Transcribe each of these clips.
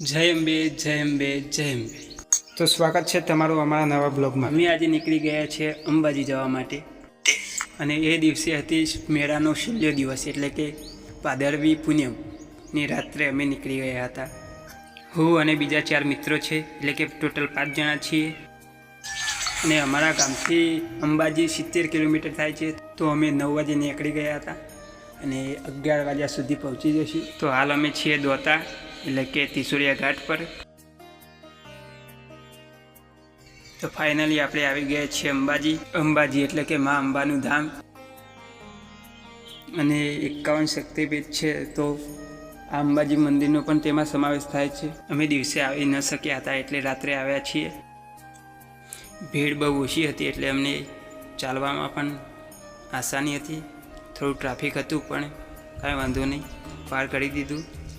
જય અંબે જય અંબે જય અંબે તો સ્વાગત છે તમારું અમારા નવા બ્લોગમાં. અમે આજે નીકળી ગયા છે અંબાજી જવા માટે. અને એ દિવસે હતી મેળાનો છેલ્લો દિવસ એટલે કે પાદરવી પૂનમની રાત્રે અમે નીકળી ગયા હતા. હું અને બીજા ચાર મિત્રો છે એટલે કે ટોટલ પાંચ જણા છીએ. અને અમારા ગામથી અંબાજી સિત્તેર કિલોમીટર થાય છે તો અમે નવ વાગે નીકળી ગયા હતા. અને અગિયાર વાગ્યા સુધી પહોંચી જઈશું. તો હાલ અમે છીએ દોતા. એટલે કે તિસુરિયા ઘાટ પર. તો ફાઇનલી આપણે આવી ગયા છીએ અંબાજી. અંબાજી એટલે કે મા અંબાનું ધામ. અને એકાવન શક્તિપીઠ છે, તો આ અંબાજી મંદિરનો પણ તેમાં સમાવેશ થાય છે. અમે દિવસે આવી ન શક્યા હતા એટલે રાત્રે આવ્યા છીએ. ભીડ બહુ ઓછી હતી એટલે અમને ચાલવામાં પણ આસાની હતી. થોડું ટ્રાફિક હતું પણ કાંઈ વાંધો નહીં. પાર કરી દીધું.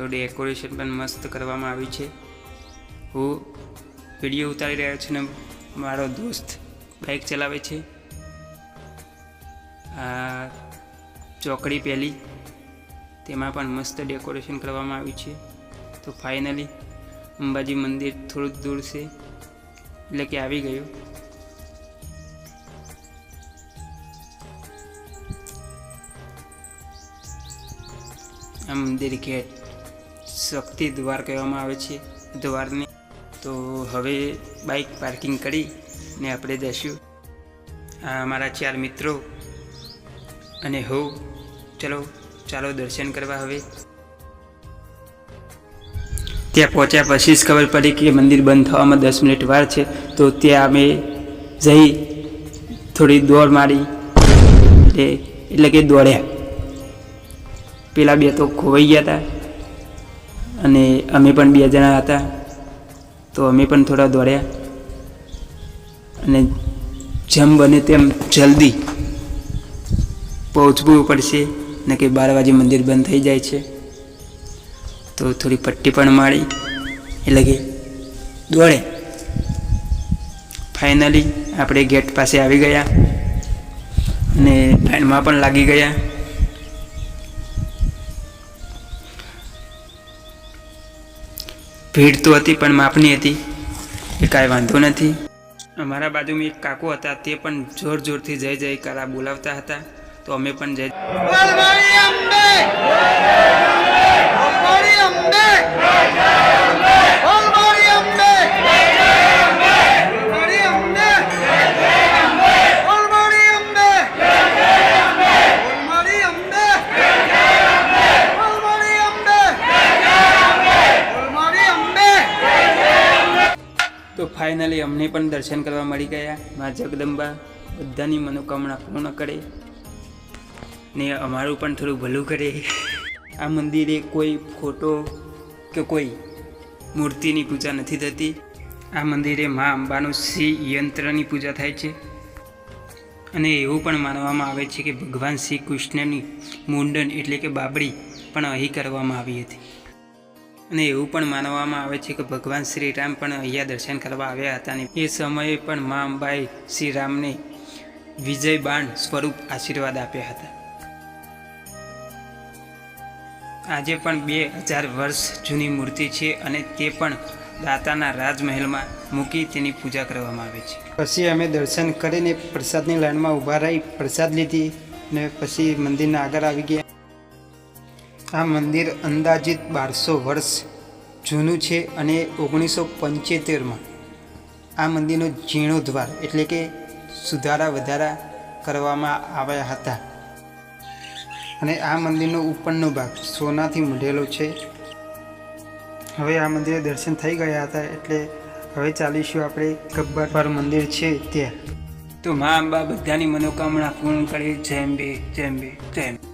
તો ડેકોરેશન પણ મસ્ત કરવામાં આવ્યું છે. હું વીડિયો ઉતારી રહ્યો છું ને મારો દોસ્ત બાઇક ચલાવે છે. આ ચોકડી પહેલી, તેમાં પણ મસ્ત ડેકોરેશન કરવામાં આવ્યું છે. તો ફાઇનલી અંબાજી મંદિર થોડુંક દૂર છે, એટલે કે આવી ગયું. આ મંદિર ગેટ શક્તિ દ્વાર કહેવામાં આવે છે, દ્વારને. તો હવે બાઇક પાર્કિંગ કરી ને આપણે જઈશું. આ અમારા ચાર મિત્રો અને હો, ચલો, ચાલો દર્શન કરવા હવે. ત્યાં પહોંચ્યા પછી જ ખબર પડી કે મંદિર બંધ થવામાં દસ મિનિટ વાર છે. તો ત્યાં અમે જઈ થોડી દોડ મારી એટલે કે દોડ્યા. પેલા બે તો ખોવાઈ ગયા હતા અને અમે પણ બે જણા હતા. તો અમે પણ થોડા દોડ્યા. અને જેમ બને તેમ જલ્દી પહોંચવું પડશે. ને કે બાર વાગે મંદિર બંધ થઈ જાય છે. તો થોડી પટ્ટી પણ મારી. એટલે કે દોડે. ફાઇનલી આપણે ગેટ પાસે આવી ગયા. અને લાઈનમાં પણ લાગી ગયા. ભીડ તો હતી પણ માપની હતી. એ કાંઈ વાંધો નથી. અમારા બાજુમાં એક કાકો હતા, તે પણ જોર જોરથી જય જયકારા બોલાવતા હતા. તો અમે પણ જય અંબે! અંબે વલવાડી અંબે વલવાડી અંબે વલવાડી અંબે વલવાડી અંબે વલવાડી અંબે વલવાડી અંબે તો ફાઇનલી અમને પણ દર્શન કરવા મળી ગયા. મા જગદંબા બધાની મનોકામના પૂર્ણ કરે ને અમારું પણ થોડું ભલું કરે. આ મંદિરે કોઈ ફોટો કે કોઈ મૂર્તિની પૂજા નથી થતી. આ મંદિરે મા અંબાનું શ્રી યંત્રની પૂજા થાય છે. અને એવું પણ માનવામાં આવે છે કે ભગવાન શ્રી કૃષ્ણની મુંડન એટલે કે બાબડી પણ અહીં કરવામાં આવી હતી. અને એવું પણ માનવામાં આવે છે કે ભગવાન શ્રી રામ પણ અહીંયા દર્શન કરવા આવ્યા હતા અને એ સમયે પણ મા અંબાએ શ્રી રામને વિજય બાણ સ્વરૂપ આશીર્વાદ આપ્યા હતા. આજે પણ બે હજાર વર્ષ જૂની મૂર્તિ છે અને તે પણ દાતાના રાજમહેલમાં મૂકી તેની પૂજા કરવામાં આવે છે. પછી અમે દર્શન કરીને પ્રસાદની લાઈનમાં ઊભા રહી પ્રસાદ લીધી ને પછી મંદિરના આગળ આવી ગયા. આ મંદિર અંદાજિત બારસો વર્ષ જૂનું છે અને ઓગણીસો પંચોતેરમાં આ મંદિરનો જીર્ણોદ્વાર એટલે કે સુધારા વધારા કરવામાં આવ્યા હતા. અને આ મંદિરનો ઉપરનો ભાગ સોનાથી મઢેલો છે. હવે આ મંદિરે દર્શન થઈ ગયા હતા એટલે હવે ચાલીશું આપણે ગબ્બર મંદિર છે ત્યાં. તો મા અંબા બધાની મનોકામના પૂર્ણ કરી. જય અંબે જય અંબે જય અંબે.